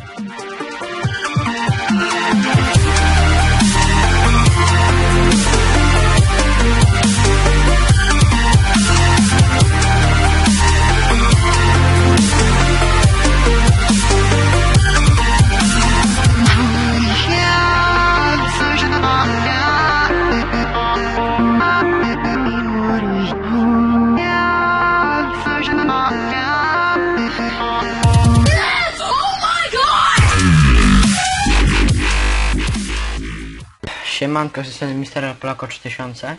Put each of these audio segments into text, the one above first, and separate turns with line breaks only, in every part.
Thank you. Siemanko, jestem Mister Polako 3000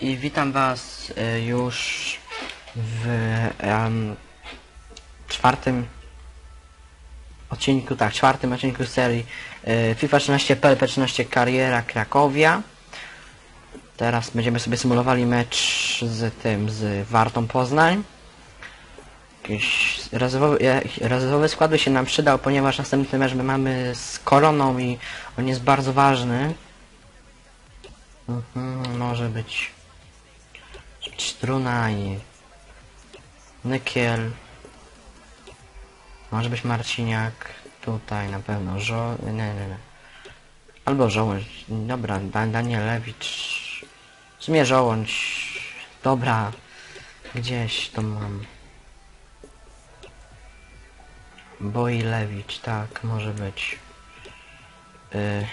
i witam was y, już w em, czwartym odcinku, tak, czwartym odcinku serii y, FIFA 13 PLP 13 Kariera Krakowia. Teraz będziemy sobie symulowali mecz z tym, z Wartą Poznań. Jakiś jakiś rezerwowy skład by się nam przydał, ponieważ następny mecz my mamy z Koroną i on jest bardzo ważny. Mhm, może być Struna i Nykiel. Może być Marciniak. Tutaj na pewno Żo... Nie, nie, nie. Albo Żołądź. Dobra, da Danielewicz. W sumie Żołądź. Dobra. Gdzieś to mam. Bojlewicz, tak, może być. Yy,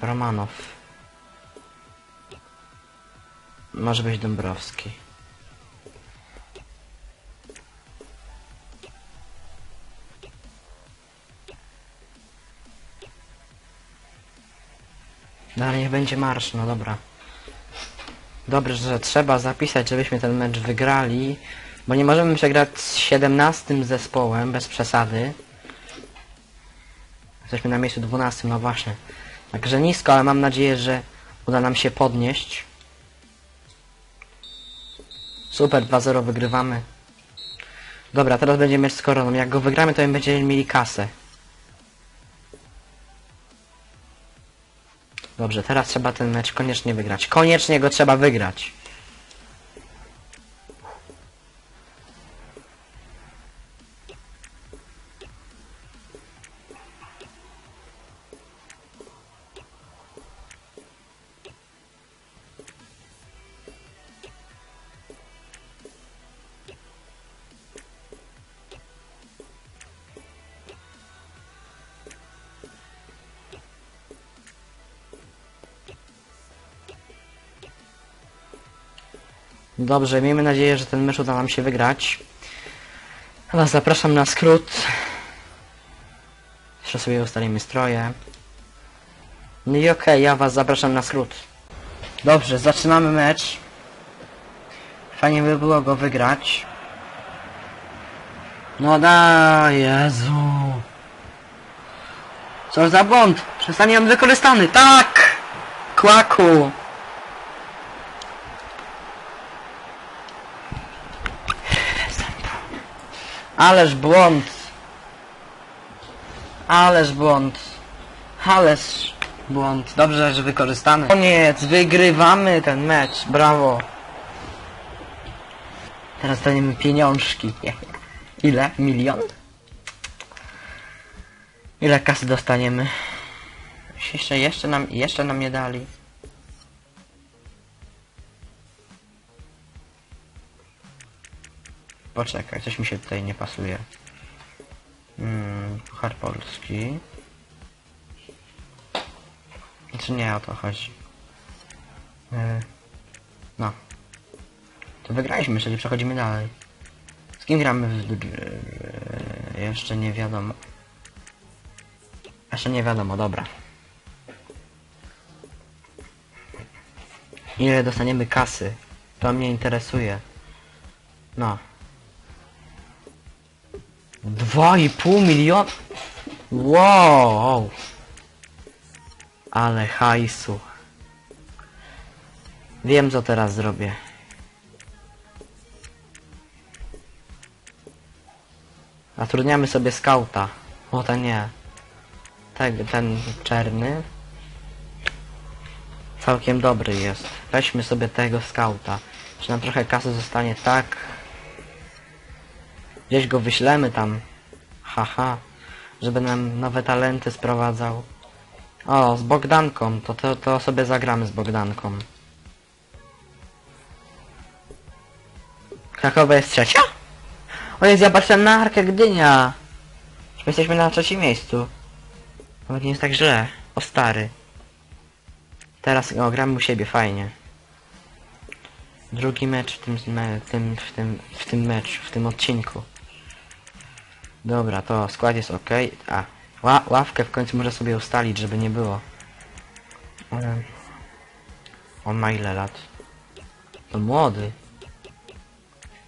Romanow. Może być Dąbrowski. No ale niech będzie marsz, no dobra. Dobrze, że trzeba zapisać, żebyśmy ten mecz wygrali, bo nie możemy przegrać z 17 zespołem, bez przesady. Jesteśmy na miejscu 12, no właśnie. Także nisko, ale mam nadzieję, że uda nam się podnieść. Super, 2-0 wygrywamy. Dobra, teraz będzie mecz z Koroną. Jak go wygramy, to będziemy mieli kasę. Dobrze, teraz trzeba ten mecz koniecznie wygrać. Koniecznie go trzeba wygrać. Dobrze, miejmy nadzieję, że ten mecz uda nam się wygrać. Was zapraszam na skrót. Jeszcze sobie ustalimy stroje. No i okej, ja was zapraszam na skrót. Dobrze, zaczynamy mecz. Fajnie by było go wygrać. No da, Jezu. Co za błąd? Przestanie on wykorzystany. Tak! Kłaku! Ależ błąd. Ależ błąd. Ależ błąd. Dobrze, że wykorzystany. Koniec, wygrywamy ten mecz. Brawo. Teraz dostaniemy pieniążki. Ile? Milion? Ile kasy dostaniemy? Jeszcze, jeszcze nam, jeszcze nam nie dali. Poczekaj, coś mi się tutaj nie pasuje. Hmm, Puchar Polski. Znaczy nie o to chodzi. Yy, no. To wygraliśmy, czyli przechodzimy dalej. Z kim gramy w... Yy, jeszcze nie wiadomo. Jeszcze nie wiadomo, dobra. Ile dostaniemy kasy? To mnie interesuje. No. Dwa i pół miliona? Wow! Ale hajsu. Wiem co teraz zrobię. Zatrudniamy sobie skauta. O ten nie. Ten, ten czerny. Całkiem dobry jest. Weźmy sobie tego skauta. Czy nam trochę kasy zostanie tak. Gdzieś go wyślemy tam. Haha. żeby nam nowe talenty sprowadzał. O, z Bogdanką, to, to, to sobie zagramy z Bogdanką. Krakowa jest trzecia? O jest, ja patrzę na Arkę Gdynia. My jesteśmy na trzecim miejscu. Nawet nie jest tak źle. O stary. Teraz o, gramy u siebie, fajnie. Drugi mecz w tym, me, tym, w tym, w tym mecz, w tym odcinku. Dobra, to skład jest ok. A, ła, ławkę w końcu muszę sobie ustalić, żeby nie było. On ma ile lat? To młody.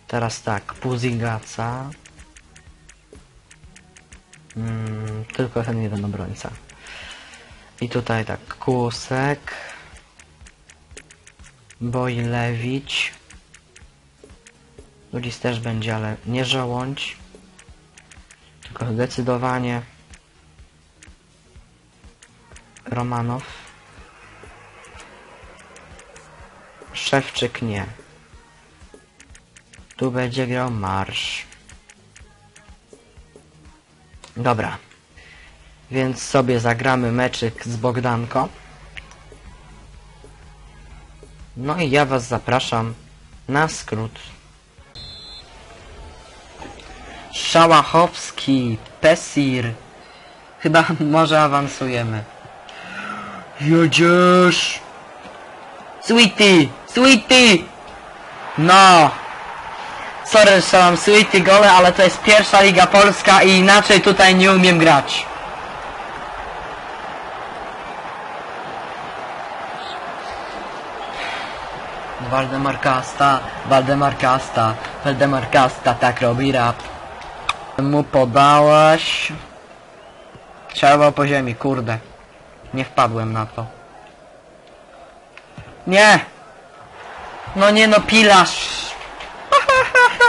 Teraz tak, Puzigaca. Mm, tylko ten jeden obrońca. I tutaj tak, Kusek. Bojlewicz. Ludzis też będzie, ale nie żołądź. Zdecydowanie Romanow. Szewczyk nie. Tu będzie grał marsz. Dobra. Więc sobie zagramy meczyk z Bogdanko. No i ja was zapraszam na skrót. Szałachowski, Pesir. Chyba może awansujemy. Jedziesz! Sweetie! Sweetie! No! Sorry, że strzelam Sweetie gole, ale to jest pierwsza liga polska i inaczej tutaj nie umiem grać. Waldemar Kasta, Waldemar Kasta, Waldemar Kasta, tak robi rap. Mu podałaś... Trzeba po ziemi, kurde. Nie wpadłem na to. Nie! No nie no, pilarz!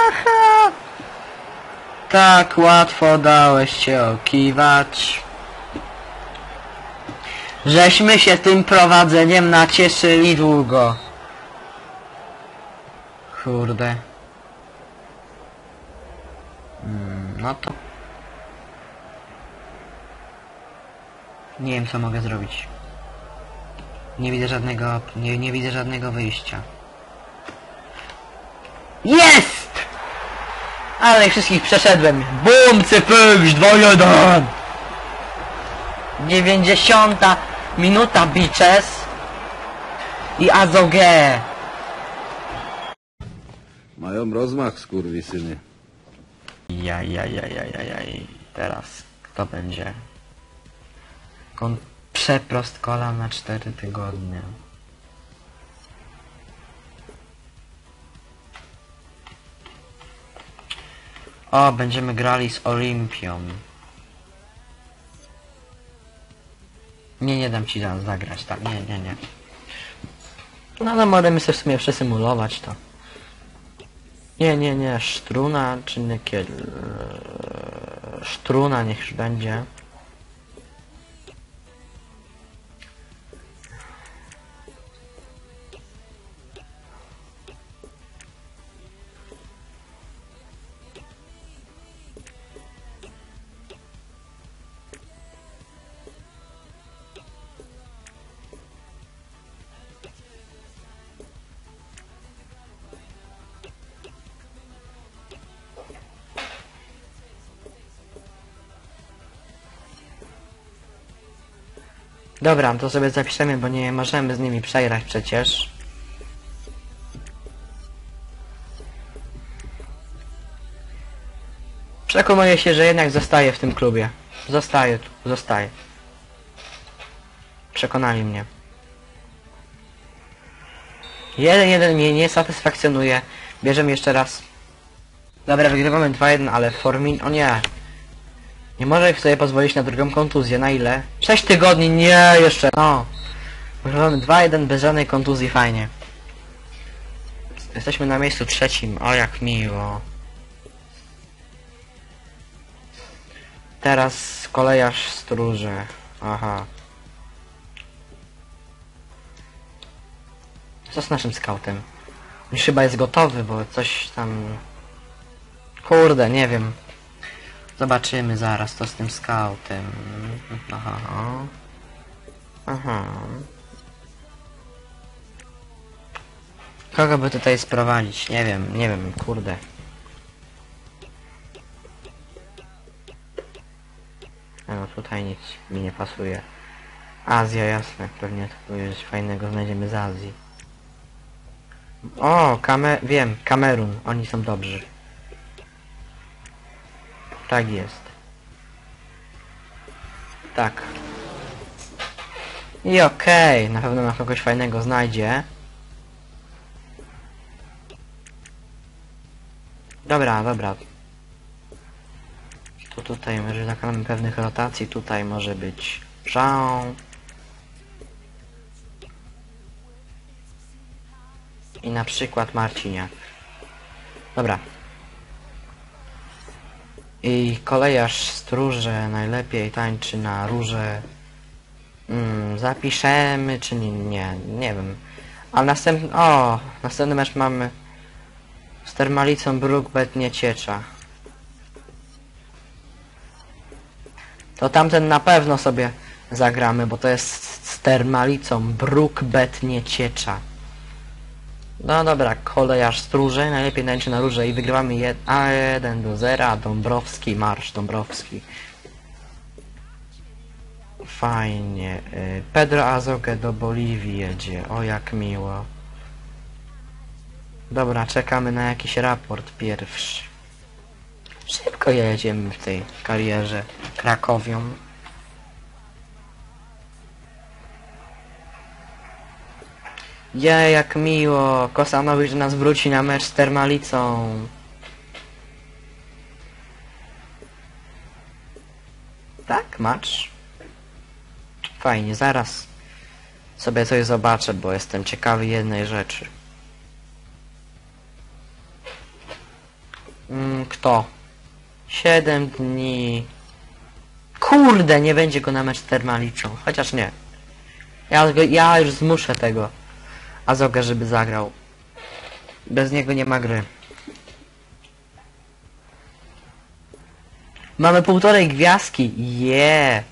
tak łatwo dałeś się okiwać. Żeśmy się tym prowadzeniem nacieszyli długo. Kurde. Mm, no to... Nie wiem co mogę zrobić. Nie widzę żadnego... Nie, nie widzę żadnego wyjścia. Jest! Ale ich wszystkich przeszedłem. Bum, cypyś, 2-1! 90 minuta bitches i Azogę.
Mają rozmach, skurwysyny.
Ja, ja, ja, ja, ja, ja. I teraz kto będzie? Kon przeprost kola na 4 tygodnie. O, będziemy grali z Olimpią. Nie, nie dam ci za- zagrać, tak, nie, nie, nie. No ale możemy sobie w sumie przesymulować to. Nie, nie, nie, Sztruna czy Nykiel... Sztruna niech już będzie. Dobra, to sobie zapiszemy, bo nie możemy z nimi przegrać przecież. Przekonuję się, że jednak zostaje w tym klubie. Zostaje tu, zostaje. Przekonali mnie. Jeden, jeden mnie nie satysfakcjonuje. Bierzemy jeszcze raz. Dobra, wygrywamy 2-1, ale Formin... O nie! Nie może sobie pozwolić na drugą kontuzję. Na ile? 6 tygodni, nie, jeszcze. No. Wygrywamy 2-1 bez żadnej kontuzji, fajnie. Jesteśmy na miejscu trzecim, o jak miło. Teraz kolejarz stróże. Aha. Co z naszym skautem? On już chyba jest gotowy, bo coś tam... Kurde, nie wiem. Zobaczymy zaraz to z tym scoutem. Aha. Aha. Kogo by tutaj sprowadzić? Nie wiem, nie wiem, kurde. No tutaj nic mi nie pasuje. Azja, jasne, pewnie coś fajnego znajdziemy z Azji. O, Kame... wiem, Kamerun, oni są dobrzy. Tak jest. Tak. I okej, na pewno na kogoś fajnego znajdzie. Dobra, dobra. To tutaj może dokonamy pewnych rotacji. Tutaj może być Jean. I na przykład Marciniak. Dobra. I kolejarz stróże najlepiej tańczy na róże. Mm, zapiszemy czy nie, nie, nie wiem. A następny, o, następny mecz mamy z Termalicą Brookbet nie ciecza. To tamten na pewno sobie zagramy, bo to jest z Termalicą Brookbet nie ciecza. No dobra, kolejarz stróże, najlepiej tańczy na róże i wygrywamy je A1 do 0, a Dąbrowski, marsz Dąbrowski. Fajnie. y, Pedro Azogue do Boliwii jedzie. O jak miło. Dobra, czekamy na jakiś raport pierwszy. Szybko jedziemy w tej karierze Krakowią. Je, jak miło. Kosanowicz nas wróci na mecz z Termalicą. Tak, macz. Fajnie, zaraz sobie coś zobaczę, bo jestem ciekawy jednej rzeczy. Mm, kto? Siedem dni. Kurde, nie będzie go na mecz z Termalicą. Chociaż nie. Ja, ja już zmuszę tego Azogę, żeby zagrał. Bez niego nie ma gry. Mamy półtorej gwiazdki. Yeah.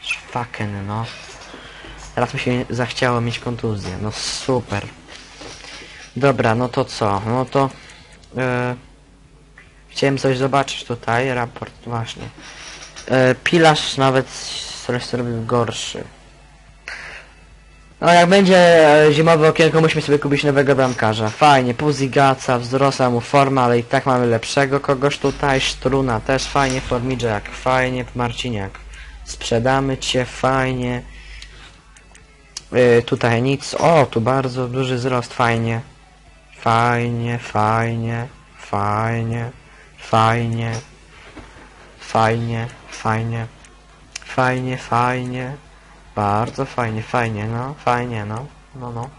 Szwaken, no. Teraz mi się zachciało mieć kontuzję. No super. Dobra, no to co? No to... E, chciałem coś zobaczyć tutaj. Raport, właśnie. E, pilarz nawet coś zrobił gorszy. No jak będzie e, zimowe okienko, musimy sobie kupić nowego bramkarza. Fajnie, Puzigaca, wzrosła mu forma, ale i tak mamy lepszego kogoś tutaj. Sztruna też fajnie, Formidżak fajnie, Marciniak. Sprzedamy cię, fajnie. Y, tutaj nic. O, tu bardzo duży wzrost, fajnie. Fajnie, fajnie, fajnie, fajnie, fajnie, fajnie, fajnie, fajnie. Bardzo fajnie, fajnie, no, fajnie, no, no, no.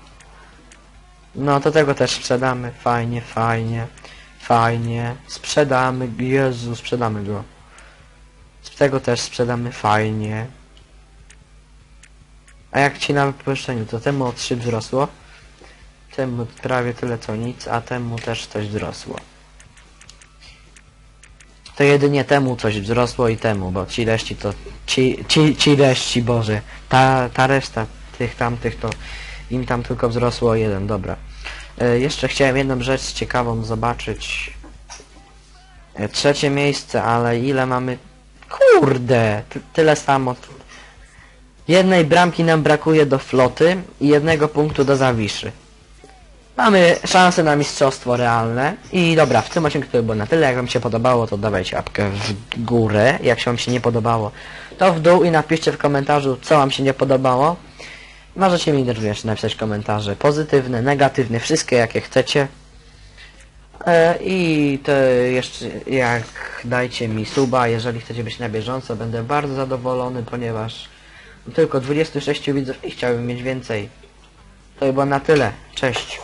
No, to tego też sprzedamy, fajnie, fajnie, fajnie, sprzedamy, Jezu, sprzedamy go. Z tego też sprzedamy, fajnie. A jak ci na wypożyczeniu, to temu o 3 wzrosło, temu prawie tyle co nic, a temu też coś wzrosło. To jedynie temu coś wzrosło i temu, bo ci reszci to... Ci, ci, ci Boże. Ta, ta reszta tych tamtych to im tam tylko wzrosło o jeden, dobra. E, jeszcze chciałem jedną rzecz ciekawą zobaczyć. E, trzecie miejsce, ale ile mamy... Kurde! Ty, tyle samo. Jednej bramki nam brakuje do floty i jednego punktu do zawiszy. Mamy szansę na mistrzostwo realne. I dobra, w tym odcinku to by było na tyle. Jak wam się podobało, to dawajcie łapkę w górę. Jak się wam się nie podobało, to w dół i napiszcie w komentarzu, co wam się nie podobało. Możecie mi również napisać komentarze pozytywne, negatywne, wszystkie jakie chcecie. E, I to jeszcze jak dajcie mi suba, jeżeli chcecie być na bieżąco, będę bardzo zadowolony, ponieważ tylko 26 widzów i chciałbym mieć więcej. To by było na tyle. Cześć.